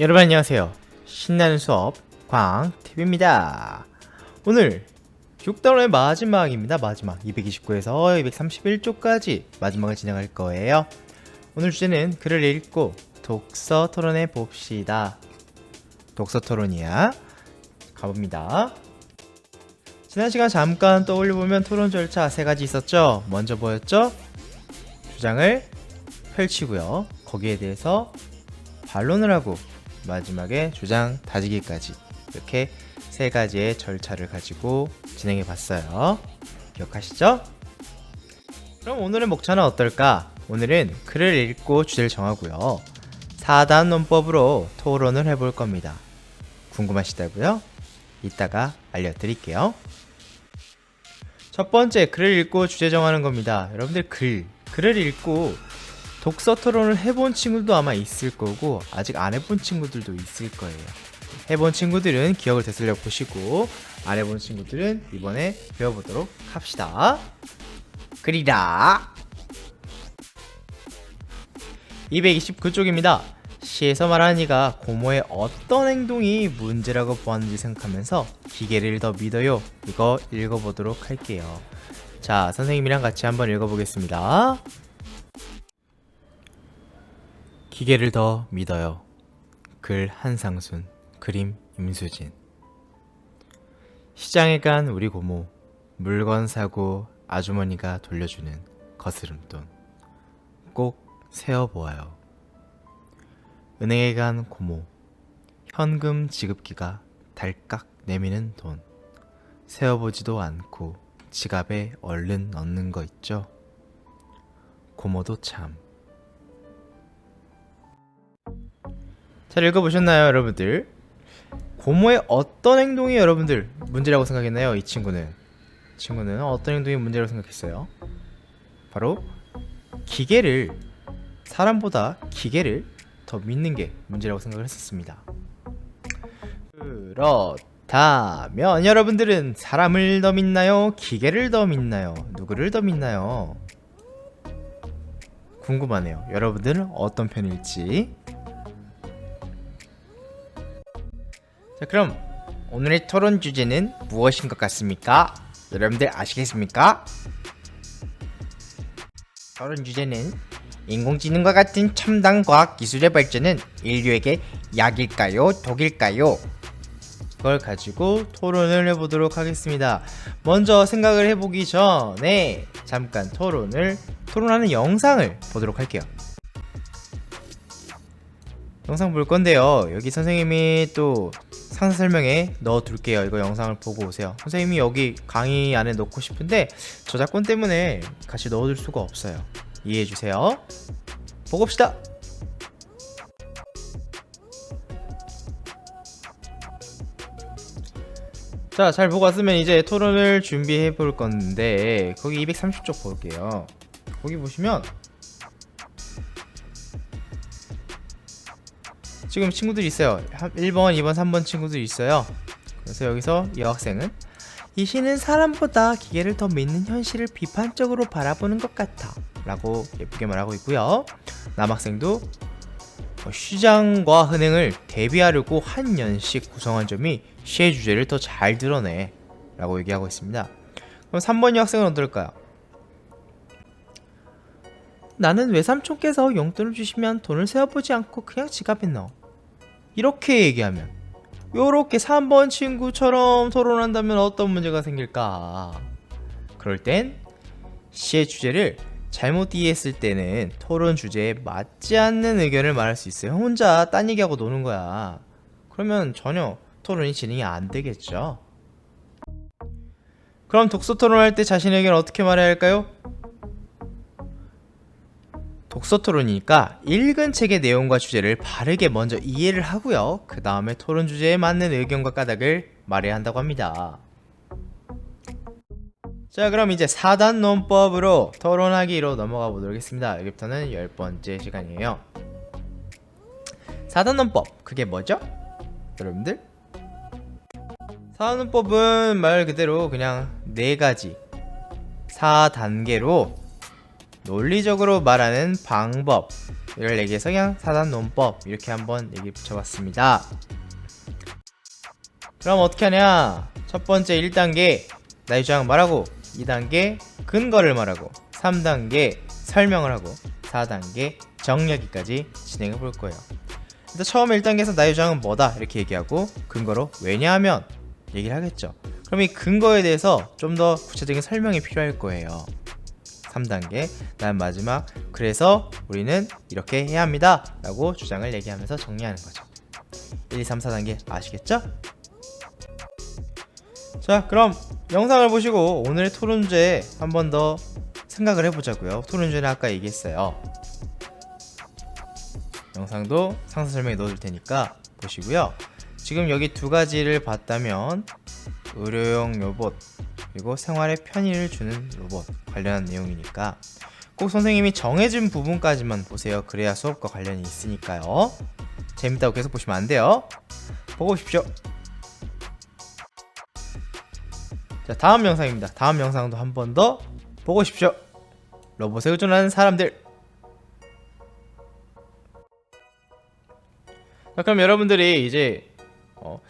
여러분 안녕하세요. 신나는 수업 광TV입니다. 오늘 6단원의 마지막입니다. 마지막 229에서 231쪽까지 마지막을 진행할 거예요. 오늘 주제는 글을 읽고 독서 토론해 봅시다. 독서 토론이야. 가봅니다. 지난 시간 잠깐 떠올려 보면 토론 절차 세 가지 있었죠. 먼저 뭐였죠? 주장을 펼치고요. 거기에 대해서 반론을 하고 마지막에 주장 다지기까지 이렇게 세 가지의 절차를 가지고 진행해 봤어요. 기억하시죠? 그럼 오늘의 목차는 어떨까? 오늘은 글을 읽고 주제를 정하고요. 4단 논법으로 토론을 해볼 겁니다. 궁금하시다고요? 이따가 알려드릴게요. 첫 번째 글을 읽고 주제 정하는 겁니다. 여러분들 글 글을 읽고 독서 토론을 해본 친구도 아마 있을 거고 아직 안 해본 친구들도 있을 거예요. 해본 친구들은 기억을 되살려 보시고 안 해본 친구들은 이번에 배워보도록 합시다. 그리라. 229쪽입니다. 시에서 말하는 이가 고모의 어떤 행동이 문제라고 보았는지 생각하면서 기계를 더 믿어요. 이거 읽어보도록 할게요. 자, 선생님이랑 같이 한번 읽어보겠습니다. 기계를 더 믿어요. 글 한상순, 그림 임수진. 시장에 간 우리 고모, 물건 사고 아주머니가 돌려주는 거스름돈. 꼭 세어보아요. 은행에 간 고모, 현금 지급기가 달깍 내미는 돈. 세어보지도 않고 지갑에 얼른 넣는 거 있죠? 고모도 참. 잘 읽어보셨나요, 여러분들? 고모의 어떤 행동이 여러분들 문제라고 생각했나요? 이 친구는 이 친구는 어떤 행동이 문제라고 생각했어요? 바로 기계를 사람보다 기계를 더 믿는 게 문제라고 생각을 했었습니다. 그렇다면 여러분들은 사람을 더 믿나요? 기계를 더 믿나요? 누구를 더 믿나요? 궁금하네요. 여러분들은 어떤 편일지. 자, 그럼 오늘의 토론 주제는 무엇인 것 같습니까? 여러분들 아시겠습니까? 토론 주제는 인공지능과 같은 첨단 과학 기술의 발전은 인류에게 약일까요? 독일까요? 그걸 가지고 토론을 해보도록 하겠습니다. 먼저 생각을 해보기 전에 잠깐 토론을 토론하는 영상을 보도록 할게요. 영상 볼 건데요. 여기 선생님이 또 상세 설명에 넣어 둘게요. 이거 영상을 보고 오세요. 선생님이 여기 강의 안에 넣고 싶은데 저작권 때문에 같이 넣어둘 수가 없어요. 이해해 주세요. 보고 봅시다. 자, 잘 보고 왔으면 이제 토론을 준비해 볼 건데 거기 230쪽 볼게요. 거기 보시면 지금 친구들이 있어요. 1번, 2번, 3번 친구들이 있어요. 그래서 여기서 여학생은 이 시는 사람보다 기계를 더 믿는 현실을 비판적으로 바라보는 것 같아 라고 예쁘게 말하고 있고요. 남학생도 어, 시장과 흔행을 대비하려고 한 년씩 구성한 점이 시의 주제를 더 잘 드러내 라고 얘기하고 있습니다. 그럼 3번 여학생은 어떨까요? 나는 외삼촌께서 용돈을 주시면 돈을 세어보지 않고 그냥 지갑에 넣어. 이렇게 얘기하면 요렇게 3번 친구처럼 토론한다면 어떤 문제가 생길까? 그럴 땐 시의 주제를 잘못 이해했을 때는 토론 주제에 맞지 않는 의견을 말할 수 있어요. 혼자 딴 얘기하고 노는 거야. 그러면 전혀 토론이 진행이 안 되겠죠. 그럼 독서 토론할 때 의견을 어떻게 말해야 할까요? 독서 토론이니까 읽은 책의 내용과 주제를 바르게 먼저 이해를 하고요. 그 다음에 토론 주제에 맞는 의견과 까닭을 말해야 한다고 합니다. 자, 그럼 이제 4단 논법으로 토론하기로 넘어가 보도록 하겠습니다. 여기부터는 열 번째 시간이에요. 4단 논법, 그게 뭐죠? 여러분들? 4단 논법은 말 그대로 그냥 네 가지 4단계로 논리적으로 말하는 방법 이걸 얘기해서 그냥 4단 논법 이렇게 한번 얘기 붙여봤습니다. 그럼 어떻게 하냐? 첫 번째 1단계 나의 주장 말하고 2단계 근거를 말하고 3단계 설명을 하고 4단계 정리하기까지 진행해 볼 거예요. 일단 처음 1단계에서 나의 주장은 뭐다 이렇게 얘기하고 근거로 왜냐하면 얘기를 하겠죠. 그럼 이 근거에 대해서 좀 더 구체적인 설명이 필요할 거예요. 3단계 난 마지막 그래서 우리는 이렇게 해야 합니다 라고 주장을 얘기하면서 정리하는 거죠. 1, 2, 3, 4단계 아시겠죠? 자 그럼 영상을 보시고 오늘의 토론 주제 한 번 더 생각을 해보자고요. 토론 주제는 아까 얘기했어요. 영상도 상세 설명에 넣어둘 테니까 보시고요. 지금 여기 두 가지를 봤다면 의료용 로봇 그리고 생활에 편의를 주는 로봇 관련한 내용이니까 꼭 선생님이 정해진 부분까지만 보세요. 그래야 수업과 관련이 있으니까요. 재밌다고 계속 보시면 안 돼요. 보고 오십시오. 자, 다음 영상입니다. 다음 영상도 한 번 더 보고 오십시오. 로봇에 의존하는 사람들. 자, 그럼 여러분들이 이제 어,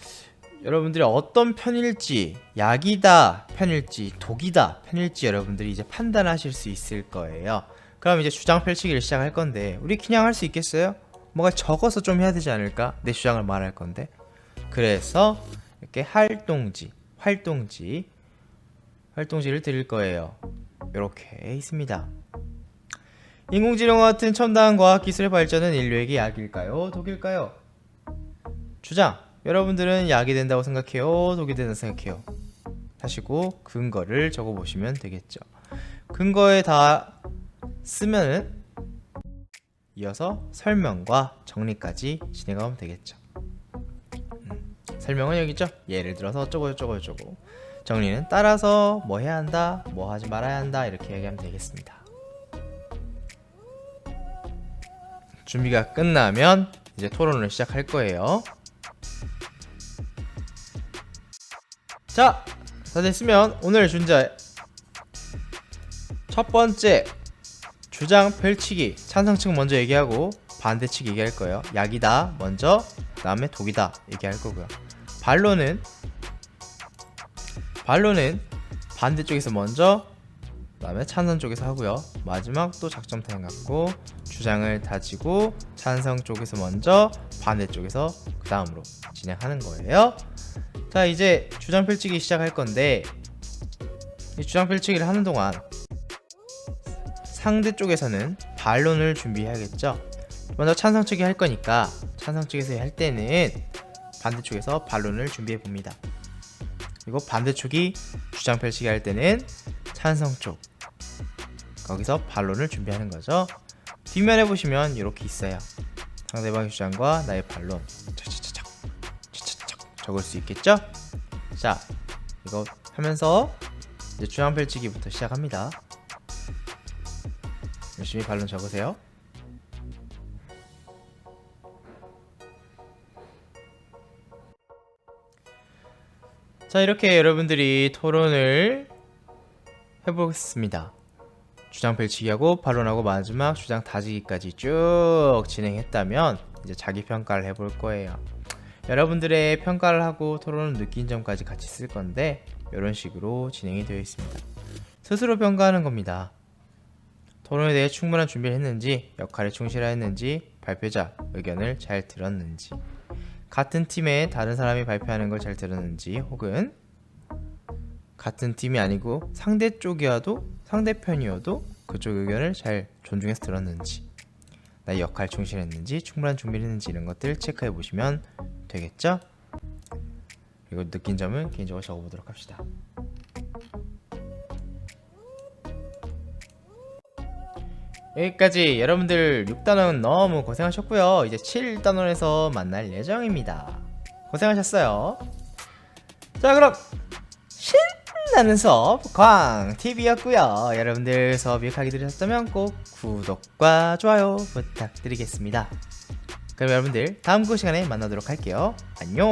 여러분들이 어떤 편일지 약이다 편일지 독이다 편일지 여러분들이 이제 판단하실 수 있을 거예요. 그럼 이제 주장 펼치기를 시작할 건데 우리 그냥 할 수 있겠어요? 뭔가 적어서 좀 해야 되지 않을까? 내 주장을 말할 건데. 그래서 이렇게 활동지, 활동지, 활동지를 드릴 거예요. 이렇게 있습니다. 인공지능과 같은 첨단 과학 기술의 발전은 인류에게 약일까요? 독일까요? 주장. 여러분들은 약이 된다고 생각해요? 독이 된다고 생각해요? 하시고 근거를 적어 보시면 되겠죠. 근거에 다 쓰면은 이어서 설명과 정리까지 진행하면 되겠죠. 음, 설명은 여기 있죠. 예를 들어서 어쩌고 저쩌고 저쩌고. 정리는 따라서 뭐 해야 한다, 뭐 하지 말아야 한다 이렇게 얘기하면 되겠습니다. 준비가 끝나면 이제 토론을 시작할 거예요. 자, 다 됐으면 오늘 준자 첫 번째 주장 펼치기 찬성 측 먼저 얘기하고 반대 측 얘기할 거예요. 약이다 먼저 그다음에 독이다 얘기할 거고요. 반론은 반론은 반대쪽에서 먼저 그다음에 찬성 쪽에서 하고요. 마지막 또 작전 타임 갖고 주장을 다지고 찬성 쪽에서 먼저 반대 쪽에서 그 다음으로 진행하는 거예요. 자 이제 주장 펼치기 시작할 건데 이 주장 펼치기를 하는 동안 상대 쪽에서는 반론을 준비해야겠죠. 먼저 찬성 측이 할 거니까 찬성 측에서 할 때는 반대쪽에서 반론을 준비해 봅니다. 그리고 반대쪽이 주장 펼치기 할 때는 찬성 쪽 거기서 반론을 준비하는 거죠. 뒷면에 보시면 이렇게 있어요. 상대방의 주장과 나의 반론 적을 수 있겠죠? 자, 이거 하면서 이제 주장 펼치기부터 시작합니다. 열심히 반론 적으세요. 자, 이렇게 여러분들이 토론을 해보겠습니다. 주장 펼치기하고 반론하고 마지막 주장 다지기까지 쭉 진행했다면 이제 자기 평가를 해볼 거예요. 여러분들의 평가를 하고 토론을 느낀 점까지 같이 쓸 건데 이런 식으로 진행이 되어 있습니다. 스스로 평가하는 겁니다. 토론에 대해 충분한 준비를 했는지, 역할에 충실했는지, 발표자 의견을 잘 들었는지, 같은 팀에 다른 사람이 발표하는 걸 잘 들었는지, 혹은 같은 팀이 아니고 상대 쪽이어도 상대편이어도 그쪽 의견을 잘 존중해서 들었는지, 나의 역할 충실했는지, 충분한 준비를 했는지 이런 것들 체크해 보시면 되겠죠? 그리고 느낀 점은 개인적으로 적어보도록 합시다. 여기까지 여러분들 6단원 너무 고생하셨고요. 이제 7단원에서 만날 예정입니다. 고생하셨어요. 자 그럼 신나는 수업 광TV였고요. 여러분들 수업 유익하게 들으셨다면 꼭 구독과 좋아요 부탁드리겠습니다. 그럼 여러분들 다음 그 시간에 만나도록 할게요. 안녕